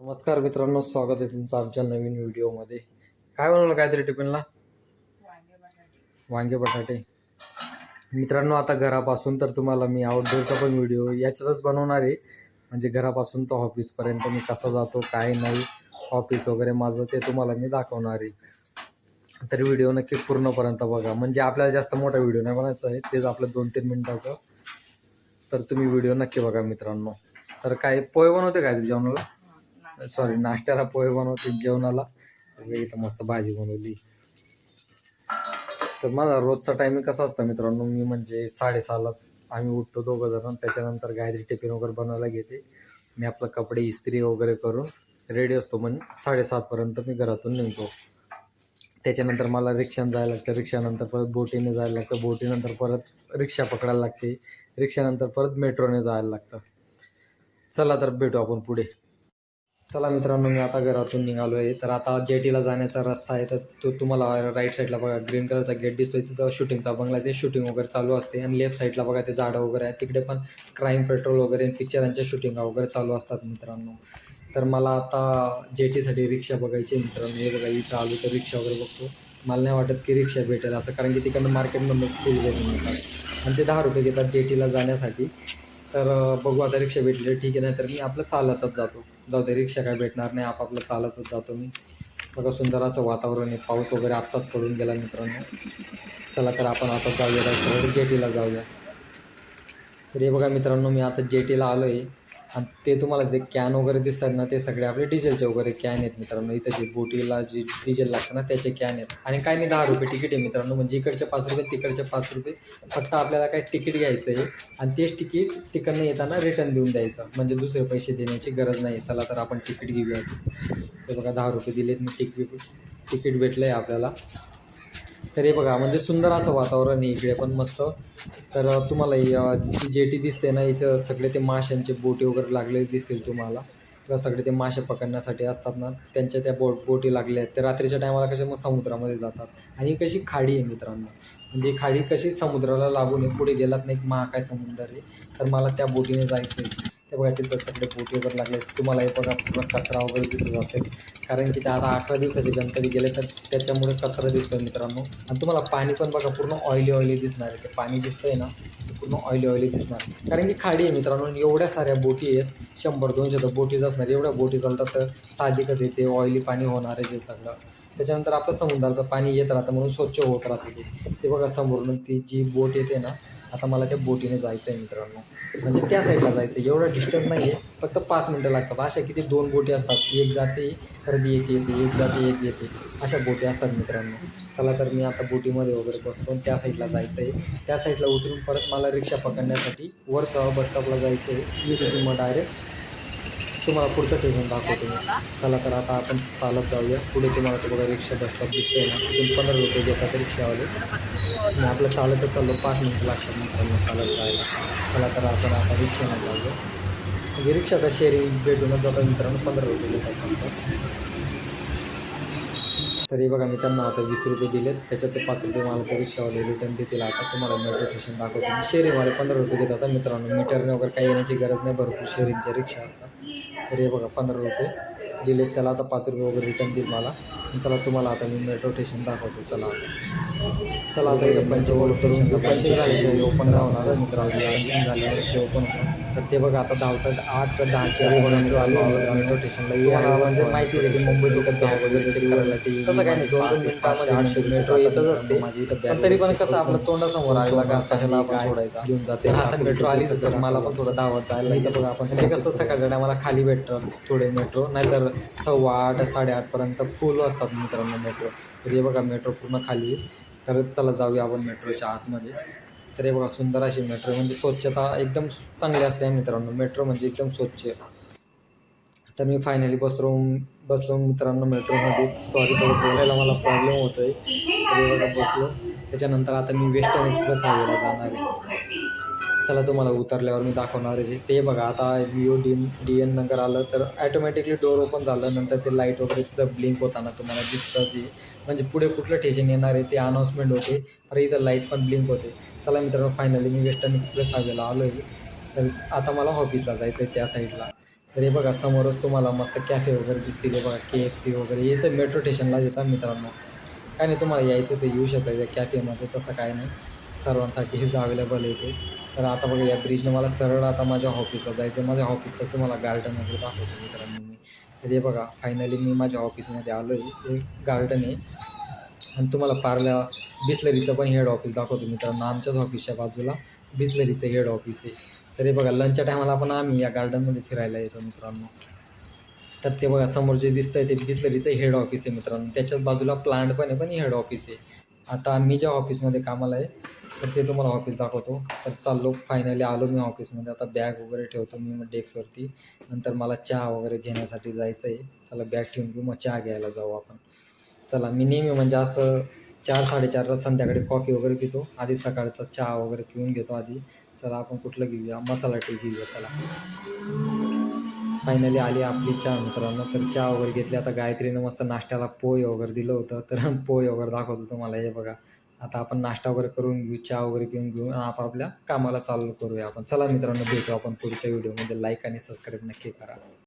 नमस्कार मित्रांनो स्वागत आहे तुमचं आमच्या नवीन व्हिडिओमध्ये. काय बनवलं काहीतरी टिफिनला? वांगे बटाटे. मित्रांनो आता घरापासून तर तुम्हाला मी आउटडोरचा पण व्हिडिओ याच्यातच बनवणार आहे. म्हणजे घरापासून तर ऑफिसपर्यंत मी कसा जातो काय नाही ऑफिस वगैरे माझं ते तुम्हाला मी दाखवणार आहे. तर व्हिडिओ नक्की पूर्णपर्यंत बघा. म्हणजे आपल्याला जास्त मोठा व्हिडिओ नाही बनायचा आहे तेच आपलं दोन तीन मिनटाचं. तर तुम्ही व्हिडिओ नक्की बघा मित्रांनो. तर काय पोहे बनवते काय जेवणाला? सॉरी नाश्त्याला पोहे बनवते जेवणाला. इथं मस्त भाजी बनवली. तर माझा रोजचा टायमिंग कसा असतं मित्रांनो? मी म्हणजे साडेसहाला आम्ही उठतो दोघं जण. त्याच्यानंतर गायत्री टिफिन वगैरे बनवायला घेते. मी आपलं कपडे इस्त्री वगैरे करून रेडी असतो. म्हणजे साडेसातपर्यंत मी घरातून निघतो. त्याच्यानंतर मला रिक्षानं जायला लागतं. रिक्षानंतर परत बोटीने जायला लागतं. बोटीनंतर परत रिक्षा पकडायला लागते. रिक्षानंतर परत मेट्रोने जायला लागतं. चला तर भेटू आपण पुढे. चला मित्रांनो मी आता घरातून निघालो आहे तर आता जेटीला जाण्याचा रस्ता आहे. तर तो तुम्हाला राईट साईडला बघा ग्रीन कलरचा गेट दिसतोय. तिथं शूटिंगचा बंगला ते शूटिंग वगैरे चालू असते. आणि लेफ्ट साईडला बघा ते झाडं वगैरे आहे तिकडे पण क्राईम पेट्रोल वगैरे पिक्चरांच्या शूटिंग वगैरे चालू असतात मित्रांनो. तर मला आता जेटीसाठी रिक्षा बघायची मित्रांनो. हे बघा इथं आलो तर रिक्षा वगैरे बघतो. मला नाही वाटत की रिक्षा भेटेल असं कारण की तिकडनं मार्केटमधूनच फुल घेऊन येतात आणि ते दहा रुपये घेतात जेटीला जाण्यासाठी. तर बघू आता रिक्षा भेटली ठीक आहे नाही तर मी आपलं चालतच जातो. जाऊ दे रिक्षा काय भेटणार नाही आपापलं चालतच जातो मी. बघा सुंदर असं वातावरण आहे. पाऊस वगैरे आत्ताच पडून गेला मित्रांनो. चला तर आपण आता जाऊया. जायचं जेटीला जाऊया. तर हे बघा मित्रांनो मी आता जेटीला आलो आहे आणि ते तुम्हाला ते कॅन वगैरे दिसतात ना ते सगळे आपले डिझेलचे वगैरे कॅन आहेत मित्रांनो. इथं जे बोटीला जे डिझेल लागतं ना त्याचे कॅन आहेत. आणि काय नाही दहा रुपये तिकीट आहे मित्रांनो. म्हणजे इकडचे पाच रुपये तिकडचे पाच रुपये. फक्त आपल्याला काय तिकीट घ्यायचं आहे. आणि तेच तिकीट तिकडनं येताना रिटर्न देऊन द्यायचं. म्हणजे दुसरे पैसे देण्याची गरज नाही. चला तर आपण तिकीट घेऊया ते बघा दहा रुपये दिलेत. मी तिकीट तिकीट भेटलं आहे आपल्याला. तर हे बघा म्हणजे सुंदर असं वातावरण आहे इकडे पण मस्त. तर तुम्हाला ही, जी जेटी दिसते ना याचं सगळे ते माशांचे बोटी वगैरे लागलेले दिसतील तुम्हाला. किंवा सगळे ते मासे पकडण्यासाठी असतात ना त्यांच्या त्या बोट बोटी लागल्या आहेत. ते रात्रीच्या टायमाला कसे मग समुद्रामध्ये जातात. आणि कशी खाडी आहे मित्रांनो. म्हणजे खाडी कशी समुद्राला लागून पुढे गेलात नाही महाकाय समुद्र आहे. तर मला त्या बोटीने जायचं आहे बघा तिथं सगळे बोटी वगैरे लागले. तुम्हाला हे बघा पूर्ण कचरा वगैरे दिसत असेल. कारण की ते आता अकरा दिवसाचे गणपती गेले तर त्याच्यामुळे कचरा दिसतोय मित्रांनो. आणि तुम्हाला पाणी पण बघा पूर्ण ऑइली ऑइली दिसणार आहे. ते पाणी दिसतंय ना पूर्ण ऑइली ऑइली दिसणार. कारण की खाडी आहे मित्रांनो एवढ्या साऱ्या बोटी आहेत शंभर दोनशे तर बोटीज असणार. एवढ्या बोटी चालतात तर साहजिकच येते ऑइली पाणी होणार आहे जे सगळं. त्याच्यानंतर आपलं समुद्राचं पाणी येत राहतं म्हणून स्वच्छ होत राहते ते बघा समोरून ती जी बोट येते ना आता मला त्या बोटीने जायचं आहे मित्रांनो. म्हणजे त्या साईडला जायचं आहे एवढं डिस्टन्स नाही आहे फक्त पाच मिनटं लागतात. अशा किती दोन बोटी असतात. एक जाते खरेदी एक येते एक जाते एक येते. अशा बोटी असतात मित्रांनो. चला तर मी आता बोटीमध्ये वगैरे बसतो त्या साईडला जायचं आहे त्या साईडला उतरून परत मला रिक्षा पकडण्यासाठी वर सहा बस स्टॉपला जायचं आहे तिथून मग डायरेक्ट तुम्हाला पुढचं स्टेशन दाखवतो मी. चला तर आता आपण चालत जाऊया. पुढे तुम्हाला ते बघा रिक्षा बस स्टॉप दिसतोय ना. तिथून पंधरा रुपये घेतात रिक्षावाले. आणि आपलं चालतच चाललो. पाच मिनिटं लागतात मित्रांनो चालत जायला. चला तर आपण आता रिक्षाने जाऊया. म्हणजे रिक्षाचा शेअरिंग भेटूनच जातं मित्रांनो. पंधरा रुपये घेतात फक्त. तर बघा मी त्यांना आता वीस रुपये दिलेत. त्याच्यात पाच रुपये मला ते रिक्षावाले रिटर्न देतील आता. तुम्हाला मेट्रो स्टेशन दाखवतो मी शेअरिंगवाले पंधरा रुपये देतात मित्रांनो मीटरने वगैरे काही येण्याची गरज नाही. भरपूर शेअरिंगच्या रिक्षा असतात. तर हे बघा पंधरा रुपये दिलेत त्याला आता पाच रुपये वगैरे रिटर्न देईल मला. चला तुम्हाला आता मी मेट्रो स्टेशन दाखवतो. चला. चला आता इथं पंचवड करून पंचिंग झाल्याशिवाय ओपन नाही होणार आहे पंचिंग ते ओपन होणार. तर ते बघा आता धावतात आठ ते दहाच्या आलो मेट्रो स्टेशनला म्हणजे माहितीच आहे की मुंबईचं कसं धाव वगैरे चेक करायला कसं काय नाही दोन दोन मिनिटामध्ये आठशे मेट्रो येतच असते. माझी इथं पण तरी पण कसं आपलं तोंडासमोर आगला का कशाला आपण सोडायचा? घेऊन जाते आता मेट्रो आली तर मला पण थोडं धावत जायला इथं बघा आपण म्हणजे कसं सकाळच्या टायमाला खाली भेटतं थोडे मेट्रो नाहीतर सव्वा आठ साडेआठपर्यंत फुल असतात मित्रांनो मेट्रो तर हे बघा मेट्रो पूर्ण खाली. तर चला जाऊया आपण मेट्रोच्या आतमध्ये. तर हे बघा सुंदर अशी मेट्रो म्हणजे स्वच्छता एकदम चांगली असते मित्रांनो. मेट्रो म्हणजे एकदम स्वच्छ. तर मी फायनली बसलो बसलो मित्रांनो मेट्रोमध्ये. सॉरी थोडं बोलायला मला प्रॉब्लेम होतो आहे तर बघा बसलो. त्याच्यानंतर आता मी वेस्टर्न एक्सप्रेस हायवेला जाणार आहे. चला तुम्हाला उतरल्यावर मी दाखवणार आहे. ते बघा आता व्हिओ ओ डी डी एन नगर आलं तर ॲटोमॅटिकली डोर ओपन झालं नंतर ते लाइट वगैरे तिथं ब्लिंक होताना तुम्हाला दिसतं जे. म्हणजे पुढे कुठलं टेशन येणार आहे ते अनाऊन्समेंट होते तर इथं लाइट पण ब्लिंक होते. चला मित्रांनो फायनली मी वेस्टर्न एक्सप्रेस हायवेला आलो आहे तर आता मला ऑफिसला जायचं आहे त्या साईडला तर हे बघा समोरच तुम्हाला मस्त कॅफे वगैरे दिसतील. हे बघा के एफ सी वगैरे. इथं मेट्रो स्टेशनला येतात मित्रांनो. काय नाही तुम्हाला यायचं ते येऊ शकता त्या कॅफेमध्ये तसं काय नाही. सर्वांसाठी हेच अवेलेबल आहे ते. तर आता बघा या ब्रिजने मला सरळ आता माझ्या ऑफिसला जायचं आहे माझ्या ऑफिसचं तुम्हाला गार्डन वगैरे दाखवतो मित्रांनो मी. तर हे बघा फायनली मी माझ्या ऑफिसमध्ये आलो आहे एक गार्डन आहे. आणि तुम्हाला पार्ल्या बिस्लरीचं पण हेड ऑफिस दाखवतो मित्रांनो. आमच्याच ऑफिसच्या बाजूला बिस्लरीचं हेड ऑफिस आहे. तर हे बघा लंचच्या टायमाला पण आम्ही या गार्डनमध्ये फिरायला येतो मित्रांनो. तर ते बघा समोर जे दिसतंय ते बिस्लरीचं हेड ऑफिस आहे मित्रांनो. त्याच्याच बाजूला प्लांट पण आहे पण हेड ऑफिस आहे. आता मी ज्या ऑफिसमध्ये कामाला आहे तर ते तुम्हाला ऑफिस दाखवतो. तर चाललो फायनली आलो मी ऑफिसमध्ये. आता बॅग वगैरे ठेवतो मी डेस्कवरती नंतर मला चहा वगैरे घेण्यासाठी जायचं आहे चला बॅग ठेवून घेऊ मग चहा घ्यायला जाऊ आपण. चला मी नेहमी म्हणजे असं चार साडेचारला संध्याकाळी कॉफी वगैरे पितो. आधी सकाळचा चहा वगैरे पिऊन घेतो आधी. चला आपण कुठलं घेऊया? मसाला टी घेऊया चला. फायनली आली आपली चहा मित्रांनो. तर चहा वगैरे घेतली. आता गायत्रीनं मस्त नाश्त्याला पोहे वगैरे दिलं होतं. तर पोहे वगैरे दाखवतो तुम्हाला. हे बघा. आता आपण नाश्ता वगैरे करून घेऊ. चहा वगैरे पिऊन घेऊन आपापल्या कामाला चालू करूया आपण. चला मित्रांनो भेटू आपण पुढच्या व्हिडिओमध्ये लाईक आणि सबस्क्राईब नक्की करा.